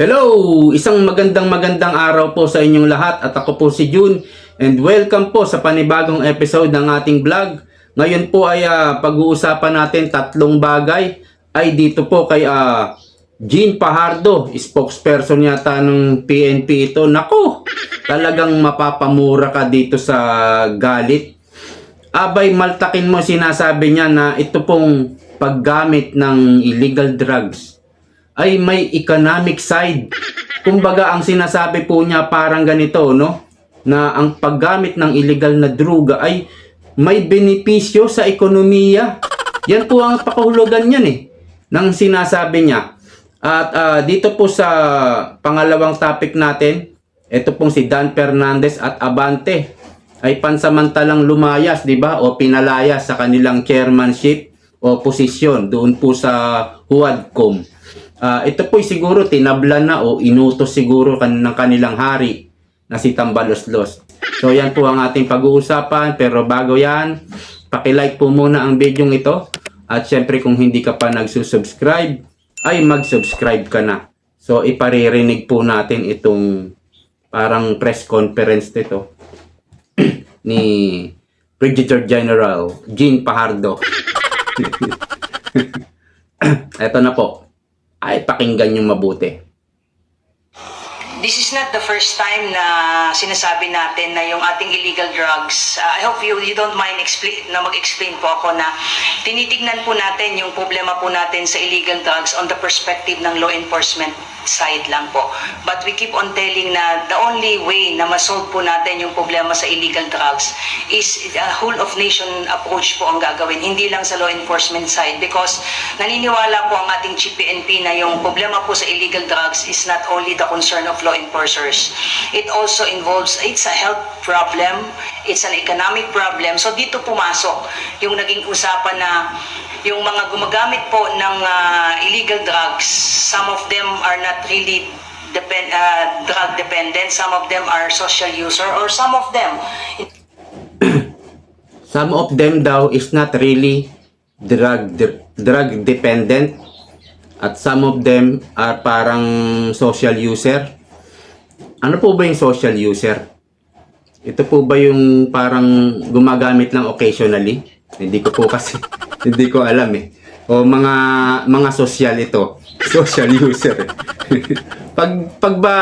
Hello! Isang magandang magandang araw po sa inyong lahat at ako po si June and welcome po sa panibagong episode ng ating vlog. Ngayon po ay ah, pag-uusapan natin tatlong bagay ay dito po kay ah, Jean Pahardo, spokesperson yata ng PNP ito. Nako, talagang mapapamura ka dito sa galit. Abay, maltakin mo sinasabi niya na ito pong paggamit ng illegal drugs ay may economic side. Kumbaga, ang sinasabi po niya parang ganito, no? Na ang paggamit ng illegal na droga ay may benepisyo sa ekonomiya. Yan po ang pakahulugan niyan eh, ng sinasabi niya. At ah, dito po sa pangalawang topic natin, ito pong si Dan Fernandez at Abante ay pansamantalang lumayas, di ba? O pinalayas sa kanilang chairmanship o posisyon doon po sa Huadcom. Ah, ito po siguro tinablan na o inutos siguro kan ng kanilang hari na si Tambaloslos. So yan po ang ating pag-uusapan pero bago yan, paki-like po muna ang video ito at syempre kung hindi ka pa nagsusubscribe ay mag-subscribe ka na. So iparirinig po natin itong parang press conference nito ni Brigadier General Jean Pahardo. Ito na po. Ay, pakinggan yung mabuti. This is not the first time na sinasabi natin na yung ating illegal drugs, uh, I hope you, you don't mind expli- na mag-explain po ako na tinitignan po natin yung problema po natin sa illegal drugs on the perspective ng law enforcement side lang po. But we keep on telling na the only way na masolve po natin yung problema sa illegal drugs is a whole of nation approach po ang gagawin, hindi lang sa law enforcement side because naniniwala po ang ating Chief PNP na yung problema po sa illegal drugs is not only the concern of law enforcers. It also involves, it's a health problem, it's an economic problem. So dito pumasok yung naging usapan na yung mga gumagamit po ng ah, illegal drugs, some of them are not really depend, ah, drug dependent, some of them are social user, or some of them Some of them daw is not really drug de- drug dependent at some of them are parang social user. Ano po ba yung social user? Ito po ba yung parang gumagamit lang occasionally? Hindi ko po kasi hindi ko alam eh. O mga mga social ito, social user. eh. pag pag ba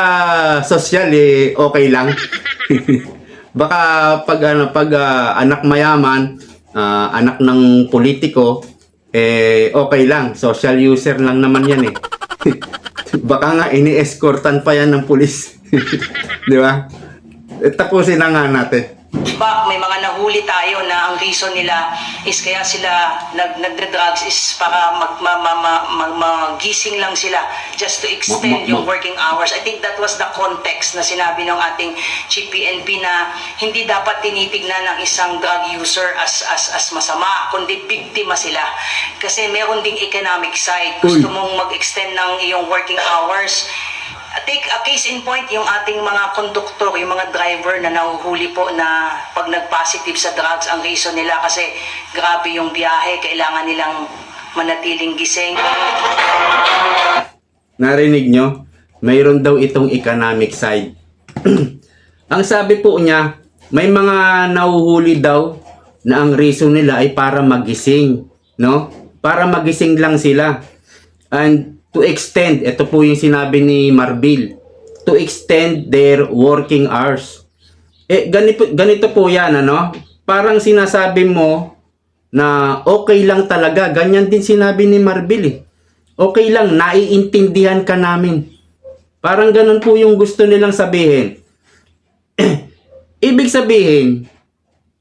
social eh okay lang. Baka pag ano pag ah, anak mayaman, ah, anak ng politiko eh okay lang, social user lang naman yan eh. Baka nga ini-escortan pa yan ng pulis. Di ba? Eh, tapusin na nga natin. Ba, may mga nahuli tayo na ang reason nila is kaya sila nag nagde-drugs is para mag ma, ma, ma, ma- magising lang sila just to extend yung working hours. I think that was the context na sinabi ng ating Chief PNP na hindi dapat tinitignan ng isang drug user as as as masama, kundi biktima sila. Kasi meron ding economic side. Gusto Uy. mong mag-extend ng iyong working hours Take a case in point, yung ating mga konduktor, yung mga driver na nahuhuli po na pag nag-positive sa drugs, ang reason nila kasi grabe yung biyahe, kailangan nilang manatiling gising. Narinig nyo? Mayroon daw itong economic side. ang sabi po niya, may mga nahuhuli daw na ang reason nila ay para magising, no? Para magising lang sila. And to extend, ito po yung sinabi ni Marbil, to extend their working hours. Eh, ganito, ganito po yan, ano? Parang sinasabi mo na okay lang talaga. Ganyan din sinabi ni Marbil eh. Okay lang, naiintindihan ka namin. Parang ganun po yung gusto nilang sabihin. Ibig sabihin,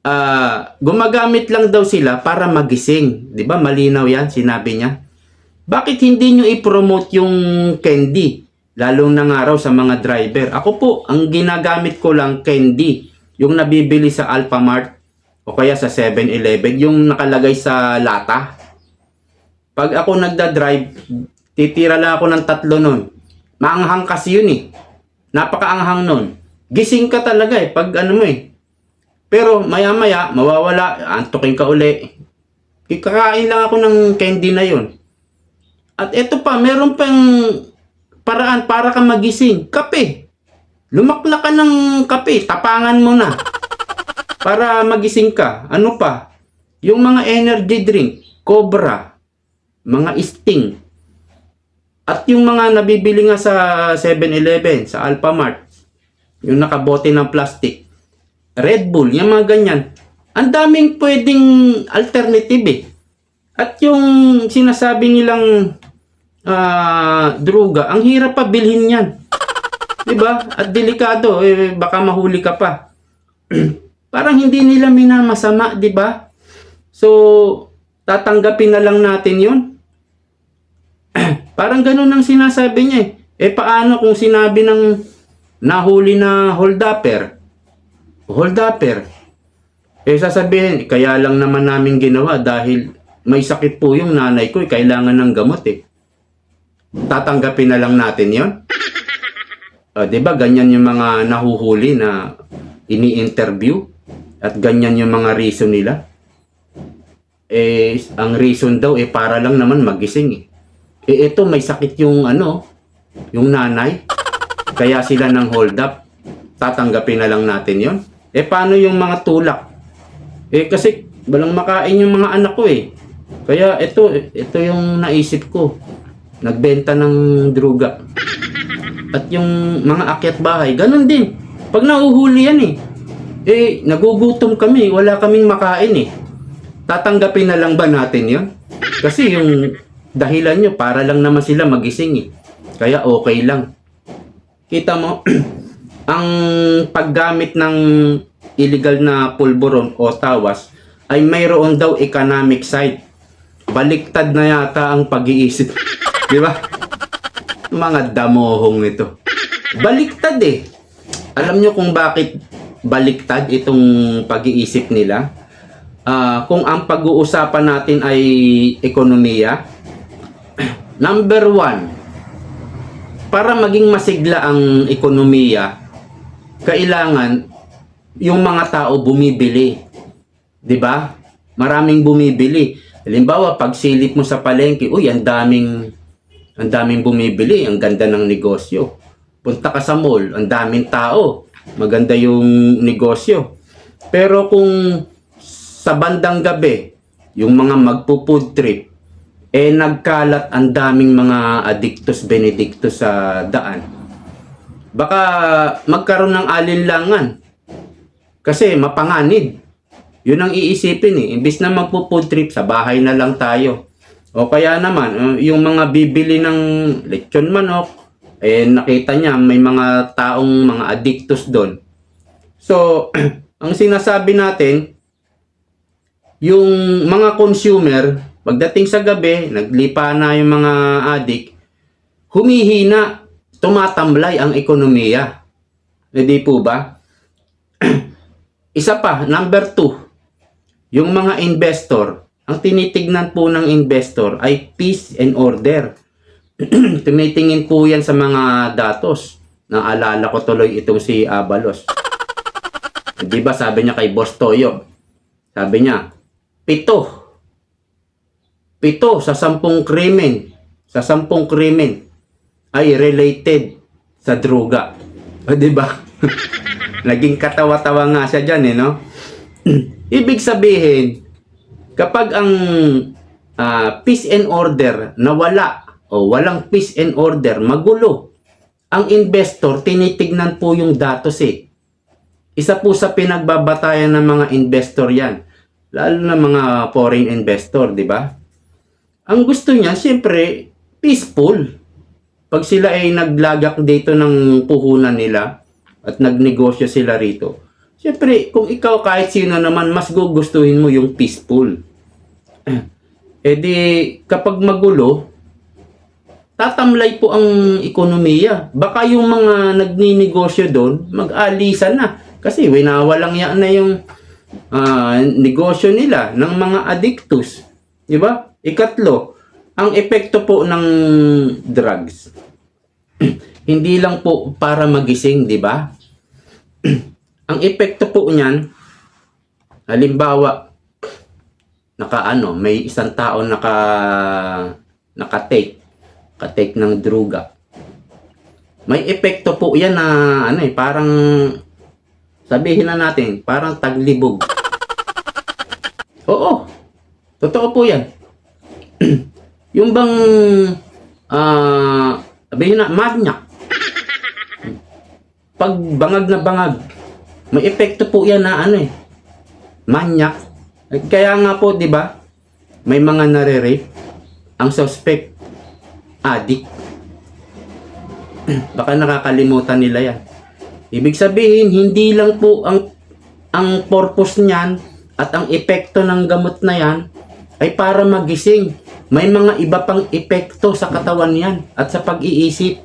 ah, gumagamit lang daw sila para magising. 'Di ba? Malinaw 'yan, sinabi niya. Bakit hindi nyo i-promote yung candy? Lalong na nga sa mga driver. Ako po, ang ginagamit ko lang candy. Yung nabibili sa Alphamart o kaya sa 7-Eleven, yung nakalagay sa lata. Pag ako nagda-drive, titira lang ako ng tatlo nun. Maanghang kasi yun eh. Napakaanghang nun. Gising ka talaga eh, pag ano mo eh. Pero maya-maya, mawawala, antukin ka uli. Kakain lang ako ng candy na yun. At ito pa, meron pang paraan para ka magising. Kape. Lumakla ka ng kape. Tapangan mo na. Para magising ka. Ano pa? Yung mga energy drink. Cobra. Mga Sting. At yung mga nabibili nga sa 7-Eleven, sa Alphamart. Yung nakabote ng plastic. Red Bull, yung mga ganyan. Ang daming pwedeng alternative eh. At yung sinasabi nilang ah, druga, ang hirap pa bilhin yan. 'Di ba? At delikado, eh, baka mahuli ka pa. Parang hindi nila minamasama, 'di ba? So, tatanggapin na lang natin 'yun. Parang ganun ang sinasabi niya eh. Eh paano kung sinabi ng nahuli na holdupper? Holdupper. Eh sasabihin, kaya lang naman namin ginawa dahil may sakit po yung nanay ko, eh, kailangan ng gamot eh. Tatanggapin na lang natin yon. O, 'di ba ganyan yung mga nahuhuli na ini-interview at ganyan yung mga reason nila. Eh ang reason daw eh para lang naman magising eh. Eh ito may sakit yung ano, yung nanay. Kaya sila ng hold up. Tatanggapin na lang natin 'yon. Eh paano yung mga tulak? Eh kasi walang makain yung mga anak ko eh. Kaya ito ito yung naisip ko. Nagbenta ng druga. At yung mga akyat bahay, ganun din. Pag nauhuli yan eh. Eh, nagugutom kami, wala kaming makain eh. Tatanggapin na lang ba natin yon? Kasi yung dahilan nyo, para lang naman sila magising eh. Kaya okay lang. Kita mo, ang paggamit ng illegal na pulburon o tawas ay mayroon daw economic side. Baliktad na yata ang pag-iisip. Di ba? Mga damohong ito. Baliktad eh. Alam nyo kung bakit baliktad itong pag-iisip nila? Ah, kung ang pag-uusapan natin ay ekonomiya, number one, para maging masigla ang ekonomiya, kailangan yung mga tao bumibili. 'Di ba? Maraming bumibili. Halimbawa, pag silip mo sa palengke, uy, ang daming ang daming bumibili, ang ganda ng negosyo. Punta ka sa mall, ang daming tao, maganda yung negosyo. Pero kung sa bandang gabi, yung mga magpo-food trip, eh nagkalat ang daming mga addictus benedictus sa daan. Baka magkaroon ng alinlangan. Kasi mapanganib. Yun ang iisipin eh. Imbis na magpo-food trip, sa bahay na lang tayo. O kaya naman, uh, yung mga bibili ng lechon manok, eh nakita niya may mga taong mga addictus doon. So, ang sinasabi natin, yung mga consumer, pagdating sa gabi, naglipa na yung mga addict, humihina, tumatamlay ang ekonomiya. Hindi po ba? Isa pa, number two, yung mga investor, ang tinitignan po ng investor ay peace and order. Tumitingin po yan sa mga datos. Naalala ko tuloy itong si Abalos. Di ba sabi niya kay Boss Toyo? Sabi niya, pito. Pito sa sampung krimen. Sa sampung krimen ay related sa droga. O di ba? Naging katawa-tawa nga siya dyan eh, no? Ibig sabihin, kapag ang ah, peace and order nawala o walang peace and order, magulo, ang investor, tinitignan po yung datos eh. Isa po sa pinagbabatayan ng mga investor yan. Lalo na mga foreign investor, di ba? Ang gusto niya, siyempre, peaceful. Pag sila ay naglagak dito ng puhunan nila at nagnegosyo sila rito, siyempre, kung ikaw kahit sino naman, mas gugustuhin mo yung peaceful. Eh di, kapag magulo, tatamlay po ang ekonomiya. Baka yung mga nagninegosyo doon, mag-alisan na. Kasi winawalang yan na yung ah, negosyo nila ng mga addictus. Di ba? Ikatlo, ang epekto po ng drugs. Hindi lang po para magising, di ba? ang epekto po niyan, halimbawa, naka ano, may isang tao naka naka-take, naka-take ng druga. may epekto po yan na ano eh, parang sabihin na natin, parang taglibog. Oo. Totoo po yan. yung bang ah sabihin na magnak. Pag bangag na bangag, may epekto po yan na ano eh, manyak. Kaya nga po, di ba, may mga nare-rape, ang suspect, addict. Baka nakakalimutan nila yan. Ibig sabihin, hindi lang po ang ang purpose niyan at ang epekto ng gamot na yan ay para magising. May mga iba pang epekto sa katawan yan at sa pag-iisip.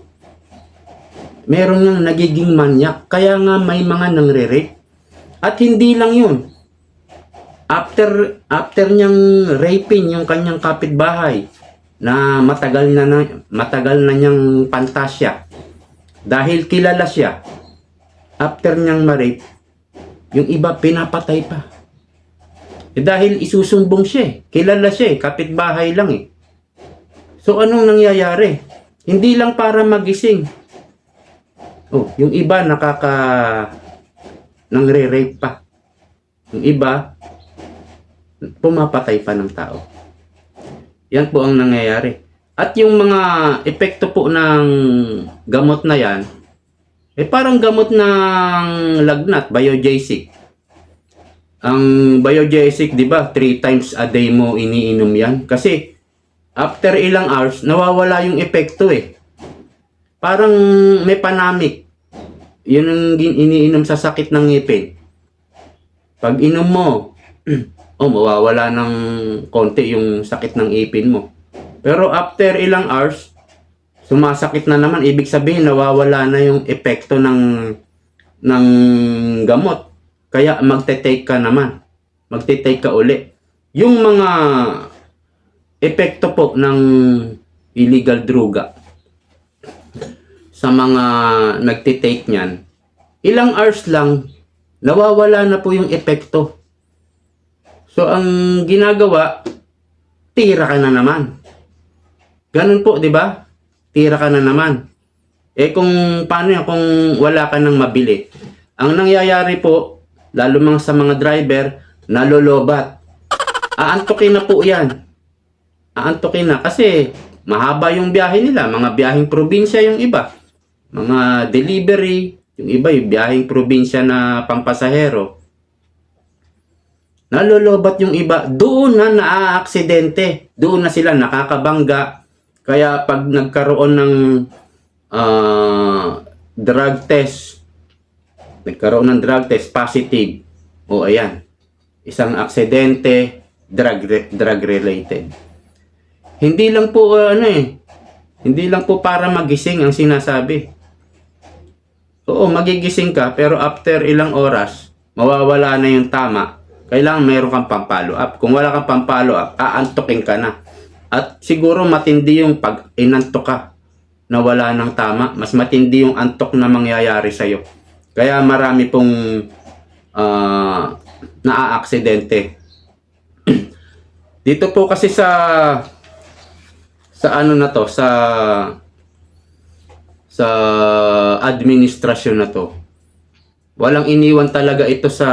Meron nang nagiging manyak. Kaya nga may mga nangre-rape. At hindi lang yun. After, after niyang raping yung kanyang kapitbahay na matagal na, na matagal na niyang pantasya dahil kilala siya after niyang ma-rape yung iba pinapatay pa. Eh, dahil isusumbong siya eh. kilala siya eh. Kapitbahay lang eh. So anong nangyayari? Hindi lang para magising. Oh yung iba nakaka nangre-rape pa. Yung iba pumapatay pa ng tao yan po ang nangyayari. At yung mga epekto po ng gamot na yan, eh parang gamot ng lagnat, biogesic. Ang biogesic, di ba, three times a day mo iniinom yan. Kasi after ilang hours, nawawala yung epekto eh. Parang may panamik. Yun ang iniinom sa sakit ng ngipin. Pag inom mo, oh, mawawala ng konti yung sakit ng ipin mo. Pero after ilang hours, sumasakit na naman. Ibig sabihin, nawawala na yung epekto ng, ng gamot. Kaya magte-take ka naman. Magte-take ka uli. Yung mga epekto po ng illegal druga sa mga nagte-take niyan, ilang hours lang, nawawala na po yung epekto. So, ang ginagawa, tira ka na naman. Ganun po, di ba? Tira ka na naman. Eh kung paano yan, kung wala ka nang mabili. Ang nangyayari po, lalo mga sa mga driver, nalolobat. Aantukin na po yan. Aantukin na. Kasi mahaba yung biyahe nila. Mga biyaheng probinsya yung iba. Mga delivery. Yung iba yung biyaheng probinsya na pampasahero nalolobat yung iba, doon na naaaksidente. Doon na sila nakakabangga. Kaya pag nagkaroon ng ah, drug test, nagkaroon ng drug test positive, o ayan, isang aksidente, drug, drug related. Hindi lang po ah, ano eh, hindi lang po para magising ang sinasabi. Oo, magigising ka, pero after ilang oras, mawawala na yung tama. Kailangan meron kang pampalo up. Kung wala kang pampalo up, aantokin ka na. At siguro matindi yung pag inantok ka na wala ng tama. Mas matindi yung antok na mangyayari sa'yo. Kaya marami pong ah, naaaksidente. Dito po kasi sa sa ano na to, sa sa administrasyon na to, walang iniwan talaga ito sa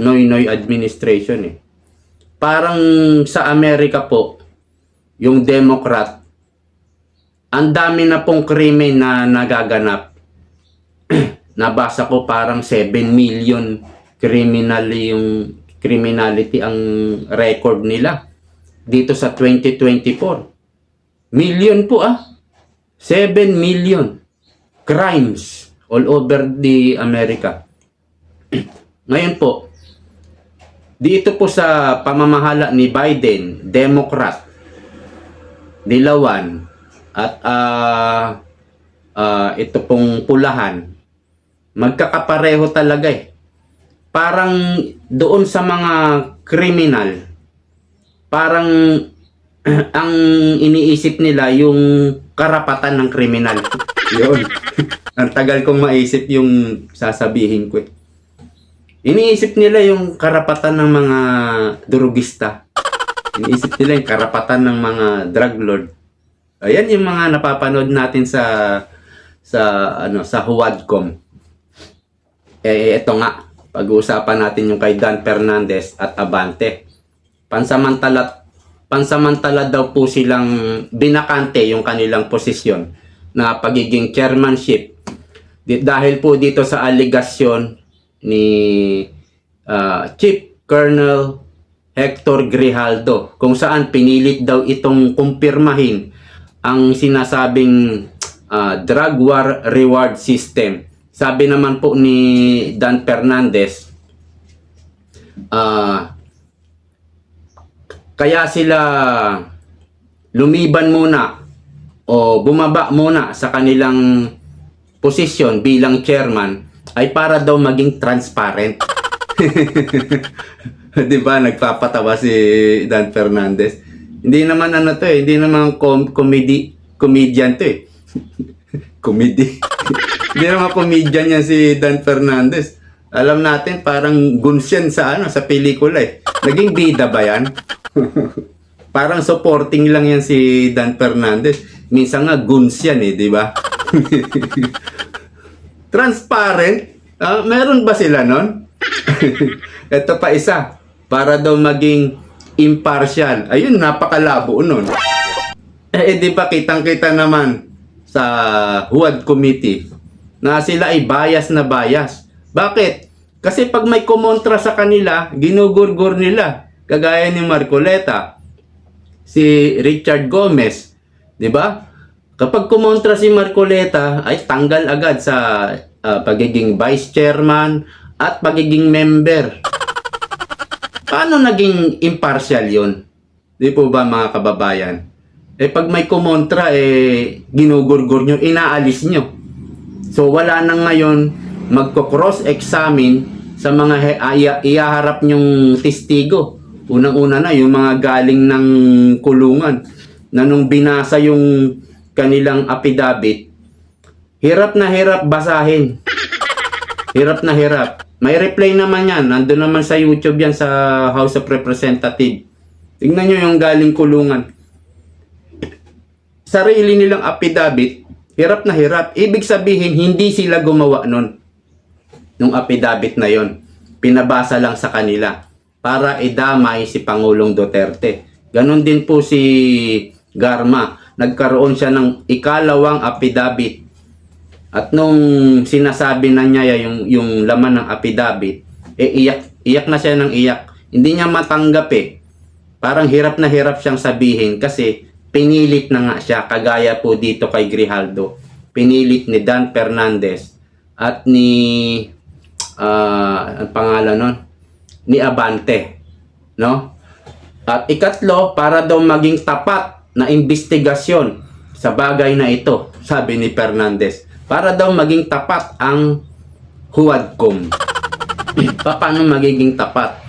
Noy Noy administration eh. Parang sa Amerika po, yung Democrat, ang dami na pong krimen na nagaganap. Nabasa ko parang 7 million criminal yung criminality ang record nila dito sa 2024. Million po ah. 7 million crimes all over the America. Ngayon po, dito po sa pamamahala ni Biden, Democrat, Dilawan, at ah ah, ito pong pulahan, magkakapareho talaga eh. Parang doon sa mga kriminal, parang ang iniisip nila yung karapatan ng kriminal. Yun. ang tagal kong maisip yung sasabihin ko eh. Iniisip nila yung karapatan ng mga durugista. Iniisip nila yung karapatan ng mga drug lord. Ayan yung mga napapanood natin sa sa ano sa Huwadcom. Eh ito nga, pag-uusapan natin yung kay Dan Fernandez at Abante. Pansamantala pansamantala daw po silang binakante yung kanilang posisyon na pagiging chairmanship dahil po dito sa aligasyon ni ah, Chief Colonel Hector Grijaldo kung saan pinilit daw itong kumpirmahin ang sinasabing ah, drug war reward system. Sabi naman po ni Dan Fernandez, ah, kaya sila lumiban muna o bumaba muna sa kanilang posisyon bilang chairman ay para daw maging transparent. 'Di ba? Nagpapatawa si Dan Fernandez. Hindi naman ano to eh, hindi naman com- comedy comedian to eh. comedy. hindi naman comedian yan si Dan Fernandez. Alam natin parang guns yan sa ano sa pelikula eh. Naging bida ba yan? parang supporting lang yan si Dan Fernandez. Minsan nga guns yan eh, di ba? Transparent? Ah, meron ba sila nun? Ito pa isa. Para daw maging impartial. Ayun, napakalabo nun. Eh, di ba kitang-kita naman sa HUAD committee na sila ay bias na bias. Bakit? Kasi pag may kumontra sa kanila, ginugurgur nila. Kagaya ni Marcoleta, si Richard Gomez, 'di ba? Kapag kumontra si Marcoleta, ay tanggal agad sa ah, pagiging vice chairman at pagiging member. Paano naging impartial 'yon? Di po ba mga kababayan? Eh pag may kumontra eh ginugurgur nyo, inaalis nyo. So wala na ngayon magko-cross examine sa mga iya- iyaharap nyong testigo. Unang-una na yung mga galing ng kulungan na nung binasa yung kanilang affidavit, hirap na hirap basahin. Hirap na hirap. May replay naman yan. Nandun naman sa YouTube yan sa House of Representative. Tingnan nyo yung galing kulungan. Sarili nilang affidavit, hirap na hirap. Ibig sabihin, hindi sila gumawa nun. Nung affidavit na yon Pinabasa lang sa kanila para idamay si Pangulong Duterte. Ganon din po si Garma. Nagkaroon siya ng ikalawang affidavit at nung sinasabi na niya yung, yung laman ng affidavit, eh iyak, iyak na siya ng iyak. Hindi niya matanggap eh. Parang hirap na hirap siyang sabihin kasi pinilit na nga siya kagaya po dito kay Grijaldo. Pinilit ni Dan Fernandez at ni ah ang pangalan nun? Ni Abante. No? At ikatlo, para daw maging tapat na investigasyon sa bagay na ito, sabi ni Fernandez. Para daw maging tapat ang Huwadcom. Pa- Paano magiging tapat?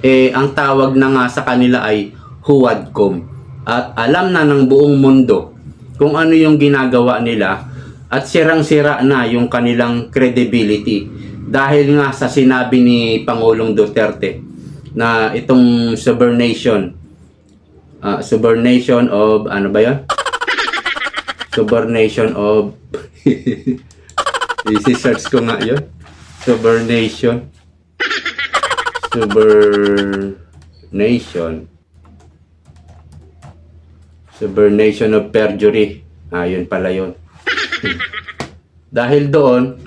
Eh, ang tawag na nga sa kanila ay Huwadcom. At alam na ng buong mundo kung ano yung ginagawa nila at sirang-sira na yung kanilang credibility dahil nga sa sinabi ni Pangulong Duterte na itong subordination ah subordination of ano ba 'yon? Subordination of Isi-search ko nga 'yon. Subordination. Subordination. Subordination of perjury. Ah, yun pala yun. Dahil doon,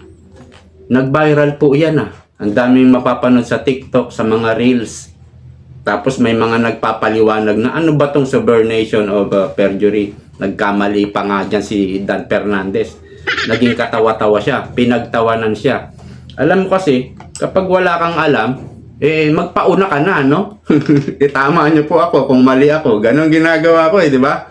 nag-viral po yan ah. Ang daming mapapanood sa TikTok, sa mga Reels. Tapos may mga nagpapaliwanag na ano ba tong subordination of uh, perjury. Nagkamali pa nga dyan si Dan Fernandez. Naging katawa-tawa siya. Pinagtawanan siya. Alam mo kasi, kapag wala kang alam, eh magpauna ka na, no? Itama niyo po ako kung mali ako. Ganon ginagawa ko eh, di ba?